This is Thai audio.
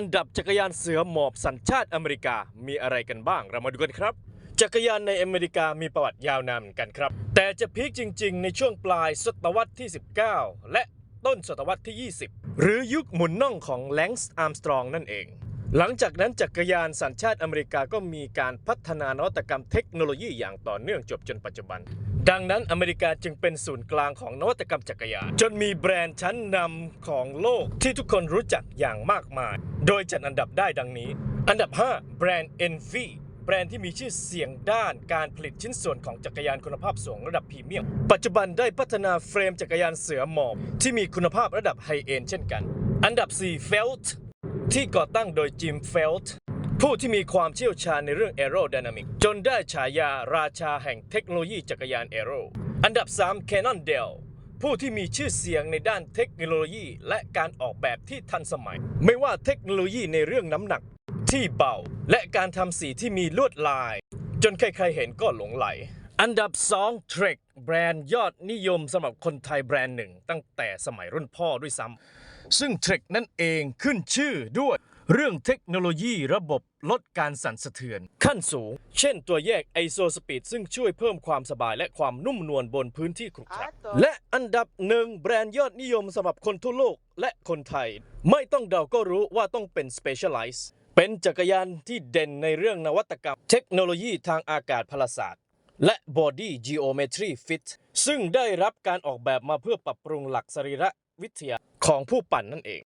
อันดับจักรยานเสือหมอบสัญชาติอเมริกามีอะไรกันบ้างเรามาดูกันครับ จักรยานในอเมริกามีประวัติยาวนานเหมือนกันครับ แต่จะพีคจริง ๆ ในช่วงปลายศตวรรษที่ 19 และต้นศตวรรษที่ 20 หรือยุคหมุนน่องของแลงส์อาร์มสตรองนั่นเอง หลังจากนั้นจักรยานสัญชาติอเมริกาก็มีการพัฒนานวัตกรรมเทคโนโลยีอย่างต่อเนื่องจบจนปัจจุบัน ดังนั้นอเมริกาจึงเป็นศูนย์กลางของนวัตกรรมจักรยาน จนมีแบรนด์ชั้นนำของโลกที่ทุกคนรู้จักอย่างมากมาย โดยจัดอันดับได้ดังนี้ อันดับ 5 แบรนด์ Envy แบรนด์ที่มีชื่อเสียงด้านการผลิตชิ้นส่วนของจักรยานคุณภาพสูงระดับพรีเมียม ปัจจุบันได้พัฒนาเฟรมจักรยานเสือหมอบที่มีคุณภาพระดับไฮเอนด์เช่นกัน อันดับ 4 Felt ที่ก่อตั้งโดยจิมเฟลต์ผู้ที่มีความเชี่ยวชาญในเรื่อง Aerodynamic จนได้ฉายาราชาแห่งเทคโนโลยีจักรยาน Aero อันดับ 3 Cannondale ผู้ที่มีชื่อเสียงในด้านเทคโนโลยี และการออกแบบที่ทันสมัย ไม่ว่าเทคโนโลยีในเรื่องน้ำหนัก ที่เบา และการทำสีที่มีลวดลาย จนใครๆเห็นก็หลงไหล อันดับ2 Trek แบรนด์ยอดนิยมสำหรับคนไทยแบรนด์หนึ่ง ตั้งแต่สมัยรุ่นพ่อด้วยซ้ำซึ่ง Trek นั่นเองขึ้นชื่อด้วยเรื่องเทคโนโลยีระบบลดการสั่นสะเทือน ขั้นสูง เช่นตัวแยก ISO Speed ซึ่งช่วยเพิ่มความสบายและความนุ่มนวลบนพื้นที่ขรุขระและอันดับหนึ่งแบรนด์ยอดนิยมสำหรับคนทั่วโลกและคนไทย ไม่ต้องเดาก็รู้ว่าต้องเป็น Specialized เป็นจักรยานที่เด่นในเรื่องนวัตกรรม เทคโนโลยีทางอากาศพลศาสตร์ และ Body Geometry Fit ซึ่งได้รับการออกแบบมาเพื่อปรับปรุงหลักสรีระวิทยาของผู้ปั่นนั่นเอง